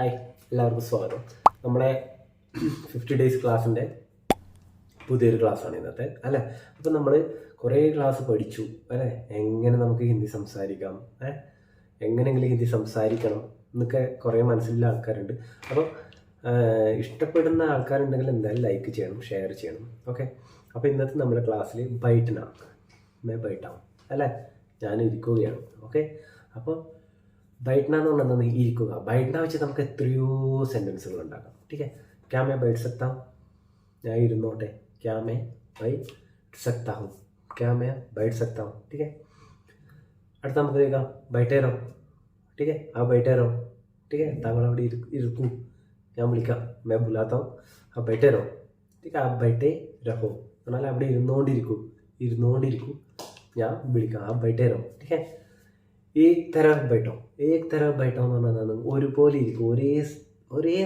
Hi എല്ലാവർക്കും സ്വാഗതം. നമ്മളെ ഫിഫ്റ്റി ഡേയ്സ് ക്ലാസ്സിന്റെ പുതിയൊരു ക്ലാസ്സാണ് ഇന്നത്തെ അല്ലേ? അപ്പം നമ്മൾ കുറേ ക്ലാസ് പഠിച്ചു അല്ലേ? എങ്ങനെ നമുക്ക് ഹിന്ദി സംസാരിക്കാം ഏ? എങ്ങനെയെങ്കിലും ഹിന്ദി സംസാരിക്കണം എന്നൊക്കെ കുറേ മനസ്സിലുള്ള ആൾക്കാരുണ്ട്. അപ്പോൾ ഇഷ്ടപ്പെടുന്ന ആൾക്കാരുണ്ടെങ്കിൽ എന്തായാലും ലൈക്ക് ചെയ്യണം ഷെയർ ചെയ്യണം ഓക്കെ അപ്പോൾ ഇന്നത്തെ നമ്മുടെ ക്ലാസ്സിൽ ബൈറ്റിനാ മേ ബൈറ്റാവും അല്ലേ? ഞാൻ ഇരിക്കുകയാണ് ഓക്കെ അപ്പോൾ ബൈറ്റ്ന എന്ന് പറഞ്ഞാൽ ഇരിക്കുക. ബൈറ്റ്ന വെച്ച് നമുക്ക് എത്രയോ സെന്റൻസുകൾ ഉണ്ടാക്കാം. ടീക്കെ ക്യാമേ ബൈറ്റ് സക്താവും ഞാൻ ഇരുന്നോട്ടെ. ക്യാമേ ബൈറ്റ് സക്താവും ക്യാമേ ബൈറ്റ് സക്താവും ടീക്കെ അടുത്ത നമുക്ക് കേൾക്കാം. ബൈറ്റേറോ ടീക്കെ ആ ബൈറ്റേറോ ടീക്കെ താങ്കൾ അവിടെ ഇരിക്കൂ. ഞാൻ വിളിക്കാം. മേ ബുലാത്തോ. ആ ബൈറ്റേറോ ടീക്കെ ആ ബൈറ്റേ രഹോ. എന്നാൽ അവിടെ ഇരുന്നുകൊണ്ടിരിക്കൂ ഇരുന്നുകൊണ്ടിരിക്കൂ ഞാൻ വിളിക്കാം. ആ ബൈറ്റേറോ ടീക്കെ ഏക് തരഹ് ബൈട്ടോ ഏക് തരഹ് ബൈട്ടോ എന്ന് പറഞ്ഞാൽ എന്താണ്? ഒരുപോലെ ഇരിക്കും. ഒരേ ഒരേ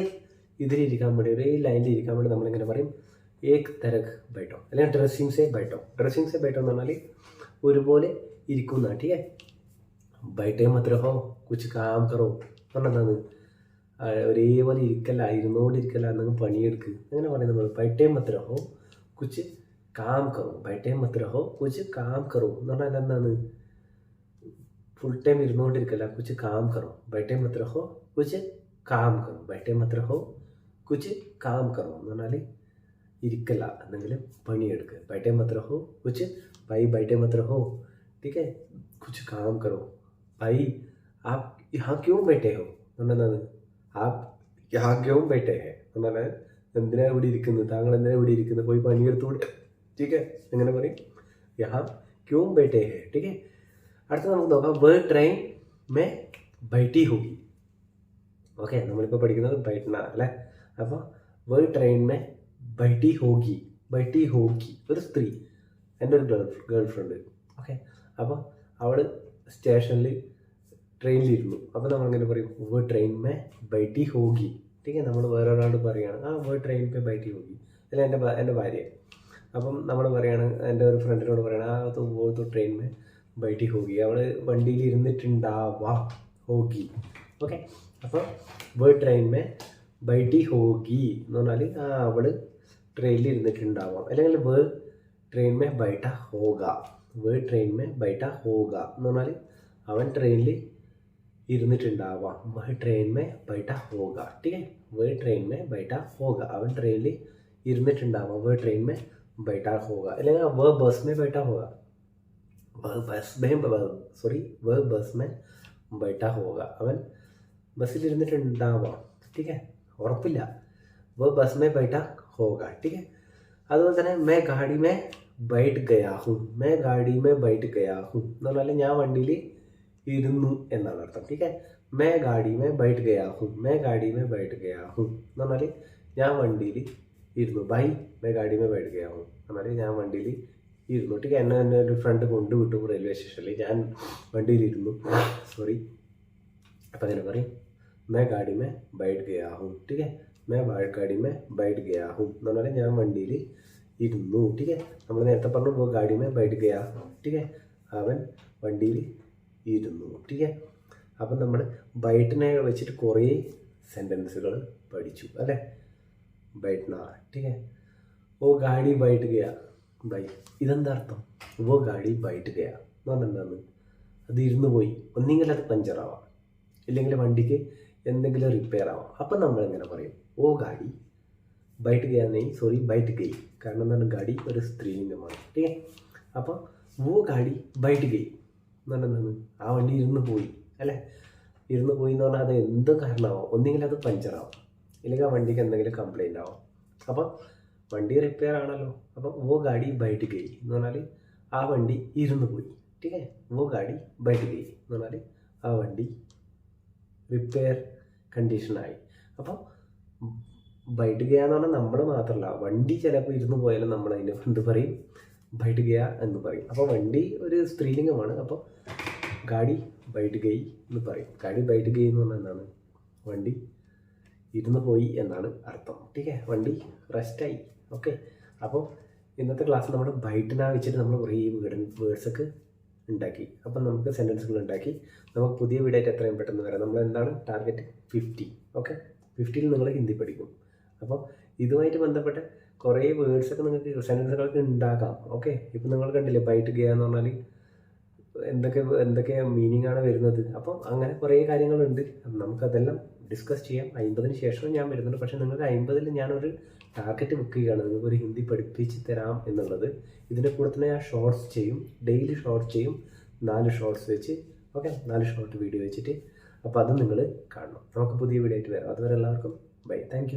ഇതിലിരിക്കാൻ വേണ്ടി ഒരേ ലൈനിൽ ഇരിക്കാൻ വേണ്ടി നമ്മളിങ്ങനെ പറയും ഏക് തരക് ബൈട്ടോ അല്ലെങ്കിൽ ഡ്രസ്സിംഗ് സേ ബൈട്ടോ. ഡ്രസ്സിംഗ് സേ ബൈട്ടോ എന്ന് പറഞ്ഞാൽ ഒരുപോലെ ഇരിക്കുന്ന ടീക്കേ ബൈട്ടേ മത്രഹോ കുച്ച് കാം കറോ പറഞ്ഞാൽ എന്താണ്? ഒരേപോലെ ഇരിക്കല്ല ഇരുന്നുകൊണ്ടിരിക്കല്ല എന്നങ്ങ് പണിയെടുക്ക്. അങ്ങനെ പറയുന്നത് നമ്മൾ ബൈട്ടേ മത്രഹോ കുച്ച് കാം കറോ ബൈട്ടേ മത്രഹോ കുച്ച് കാം കറോ എന്ന് പറഞ്ഞാൽ എന്താണ്? फुल टाइम ഇരുന്നുകൊണ്ടിരിക്കല്ല കുച്ച് കാം കറോ ബൈട്ടേ മത് രഹോ കുച്ച് കാം കറോ ബൈട്ടേ മത് രഹോ കുച്ച് കാം കറോ എന്ന് പറഞ്ഞാൽ ഇരിക്കല്ല എന്തെങ്കിലും പണിയെടുക്കുക ബൈട്ടേ മത് രഹോ കുച്ച് ബൈ ബൈട്ടേ മത് രഹോ ठीक है कुछ काम करो भाई आप यहाँ क्यों बैठे हो എന്നാണ് ആപ് യഹാ ക്യോം ബൈട്ടേ ഹെ എന്നാണ് എന്തിനാ ഇവിടെ ഇരിക്കുന്നത് താങ്കൾ എന്തിനാ ഇവിടെ ഇരിക്കുന്നത് പോയി പണിയെടുത്തുകൂടെ ठीक है എങ്ങനെ പറയും യഹാ ക്യോം ബൈട്ടേ ഹെ ठीक है അടുത്ത നമുക്ക് നോക്കാം. വേർഡ് ട്രെയിൻ മേ ബൈറ്റി ഹൂഗി. ഓക്കെ നമ്മളിപ്പോൾ പഠിക്കുന്നത് ബൈറ്റനാണ് അല്ലേ? അപ്പോൾ വേർഡ് ട്രെയിൻ മേ ബൈറ്റി ഹോഗി ബൈറ്റി ഹോഗി ഒരു സ്ത്രീ എന്റെ ഒരു ഗേൾ ഗേൾ ഫ്രണ്ട് ഓക്കെ അപ്പോൾ അവൾ സ്റ്റേഷനിൽ ട്രെയിനിലിരുന്നു. അപ്പോൾ നമ്മളിങ്ങനെ പറയും? വേ ട്രെയിൻ മേ ബൈറ്റി ഹോഗി. ഠീക്ക് നമ്മൾ വേറെ ഒരാളോട് പറയുകയാണ് ആ വേ ട്രെയിൻ മേ ബൈറ്റി ഹോഗി. അല്ല എന്റെ എന്റെ ഭാര്യ. അപ്പം നമ്മൾ പറയുകയാണ് എന്റെ ഒരു ഫ്രണ്ടിനോട് പറയുകയാണ് ആ തോ ട്രെയിൻ മേ ബൈട്ടി ഹോഗി. അവൾ വണ്ടിയിൽ ഇരുന്നിട്ടുണ്ടാവാം ഹോഗി. ഓക്കെ. അപ്പോൾ വേർഡ് ട്രെയിൻമേ ബൈട്ടി ഹോഗി എന്ന് പറഞ്ഞാൽ ആ അവൾ ട്രെയിനിൽ ഇരുന്നിട്ടുണ്ടാവാം അല്ലെങ്കിൽ വേ ട്രെയിൻമേ ബൈട്ട ഹോഗ. വേ ട്രെയിൻമേ ബൈട്ട ഹോഗ എന്ന് പറഞ്ഞാൽ അവൻ ട്രെയിനിൽ ഇരുന്നിട്ടുണ്ടാവാം. വേ ട്രെയിൻമേ ബൈട്ട ഹോഗ. ടീക്കേ വേ ട്രെയിൻമേ ബൈട്ട ഹോഗ. അവൻ ട്രെയിനിൽ ഇരുന്നിട്ടുണ്ടാവാം. വേ ട്രെയിൻമേ ബൈട്ട ഹോഗ. അല്ലെങ്കിൽ വേ ബസ് മേ ബൈട്ട ഹോഗ. वह बस में सॉरी वह बस में बैठा होगा। बस ठीक है उपल वह बस में बैठा होगा, ठीक है। अद मैं गाड़ी में बैठ गया हूँ, मैं गाड़ी में बैठ गया हूँ। तो या वीर्थम ठीक है। मैं गाड़ी में बैठ गया हूँ, मैं गाड़ी में बैठ गया हूँ। तो या वीर भाई, मैं गाड़ी में बैठ गया हूँ। तो या वीली ഇരുന്നോട്ടേക്ക് എന്നെ തന്നെ ഒരു ഫ്രണ്ട് കൊണ്ടുവിട്ടു റെയിൽവേ സ്റ്റേഷനിൽ ഞാൻ വണ്ടിയിലിരുന്നു. സോറി അപ്പം അങ്ങനെ പറയും മേ ഗാഡി മേ ബൈഡ് ഗയാഹും हूँ മേ വാഴക്കാടി മേ ബൈഡ് ഗയാഹും എന്ന് പറഞ്ഞാൽ ഞാൻ വണ്ടിയിൽ ഇരുന്നു ठीक നമ്മൾ നേരത്തെ പറഞ്ഞു ഗാഡി മേ ബൈഡ് ഗയാ ठीक അവൻ വണ്ടിയിൽ ഇരുന്നു ठीक അപ്പം നമ്മൾ ബൈട്ടിനെ വെച്ചിട്ട് കുറേ സെന്റൻസുകൾ പഠിച്ചു അല്ലേ? ബൈട്ടിനാ ठीक ഓ ഗാഡി ബൈഡ് ഗയാ ബൈ ഇതെന്താ അർത്ഥം? വോ ഗാഡി ബൈറ്റ് ഗയാ എന്ന് പറഞ്ഞാൽ എന്താണ് അത് ഇരുന്ന് പോയി. ഒന്നെങ്കിൽ അത് പഞ്ചറാവാം ഇല്ലെങ്കിൽ വണ്ടിക്ക് എന്തെങ്കിലും റിപ്പയർ ആവാം. അപ്പം നമ്മൾ എങ്ങനെ പറയും? ഓ ഗാഡി ബൈറ്റ് നെയ് സോറി ബൈറ്റ് ഗൈ കാരണം എന്താണ്? ഗാഡി ഒരു സ്ത്രീലിംഗമാണ് ഓക്കെ? അപ്പോൾ വോ ഗാഡി ബൈറ്റ് ഗൈ എന്ന് പറഞ്ഞാൽ എന്താണ് ആ വണ്ടി ഇരുന്ന് പോയി. അല്ലേ? ഇരുന്ന് പോയി എന്ന് പറഞ്ഞാൽ അത് എന്ത് കാരണമാവാം? ഒന്നെങ്കിൽ അത് പഞ്ചറാവാം ഇല്ലെങ്കിൽ ആ വണ്ടിക്ക് എന്തെങ്കിലും കംപ്ലൈന്റ് ആവാം. അപ്പം വണ്ടി റിപ്പയർ ആണല്ലോ. അപ്പോൾ वो ഗാഡി ബൈറ്റ് ഗൈ എന്ന് പറഞ്ഞാൽ ആ വണ്ടി ഇരുന്ന് പോയി. ടീക്കേ वो ഗാഡി बैठ गई എന്ന് പറഞ്ഞാൽ ആ വണ്ടി റിപ്പയർ കണ്ടീഷനായി അപ്പോൾ ബൈറ്റ് गया എന്ന് പറഞ്ഞാൽ നമ്മൾ മാത്രമല്ല വണ്ടി ചിലപ്പോൾ ഇരുന്ന് പോയാലും നമ്മൾ അതിന്റെ എന്ത് പറയും? ബൈറ്റ് गया എന്ന് പറയും. അപ്പോൾ വണ്ടി ഒരു സ്ത്രീലിംഗമാണ്. അപ്പോൾ ഗാഡി ബൈറ്റ് ഗൈ എന്ന് പറയും. ഗാഡി ബൈറ്റ് ഗൈ എന്ന് പറഞ്ഞാൽ എന്താണ്? വണ്ടി ഇരുന്ന് പോയി എന്നാണ് അർത്ഥം. ഓക്കെ വണ്ടി റെസ്റ്റായി ഓക്കെ അപ്പോൾ ഇന്നത്തെ ക്ലാസ്സിൽ നമ്മൾ ബൈറ്റിനാ വെച്ചിട്ട് നമ്മൾ കുറേ വീട് വേർഡ്സൊക്കെ ഉണ്ടാക്കി. അപ്പം നമുക്ക് സെന്റൻസുകൾ ഉണ്ടാക്കി. നമുക്ക് പുതിയ വീടായിട്ട് എത്രയും പെട്ടെന്ന് വരാം. നമ്മൾ എന്താണ്? ടാർഗറ്റ് ഫിഫ്റ്റി ഓക്കെ ഫിഫ്റ്റിയിൽ നിങ്ങൾ ഹിന്ദി പഠിക്കും. അപ്പോൾ ഇതുമായിട്ട് ബന്ധപ്പെട്ട് കുറേ വേർഡ്സൊക്കെ നിങ്ങൾക്ക് സെന്റൻസുകളൊക്കെ ഉണ്ടാക്കാം. ഓക്കെ ഇപ്പം നിങ്ങൾ കണ്ടില്ലേ ബൈറ്റ് ഗിയ എന്ന് പറഞ്ഞാൽ എന്തൊക്കെ എന്തൊക്കെ മീനിങ് ആണ് വരുന്നത്. അപ്പം അങ്ങനെ കുറേ കാര്യങ്ങളുണ്ട്. നമുക്കതെല്ലാം ഡിസ്കസ് ചെയ്യാം. അമ്പതിന് ശേഷം ഞാൻ വരുന്നുണ്ട് പക്ഷേ നിങ്ങൾക്ക് അമ്പതിൽ ഞാനൊരു ടാർഗറ്റ് ബുക്ക് ചെയ്യുകയാണ്. നിങ്ങൾക്ക് ഒരു ഹിന്ദി പഠിപ്പിച്ച് തരാം എന്നുള്ളത്. ഇതിന്റെ കൂടെ തന്നെ ഞാൻ ഷോർട്സ് ചെയ്യും. ഡെയിലി ഷോർട്സ് ചെയ്യും. നാല് ഷോർട്സ് വെച്ച്. ഓക്കെ? നാല് ഷോർട്ട് വീഡിയോ വെച്ചിട്ട്. അപ്പോൾ അതും നിങ്ങൾ കാണണം. നമുക്ക് പുതിയ വീഡിയോ ആയിട്ട് വരാം. അതുവരെ എല്ലാവർക്കും ബൈ താങ്ക്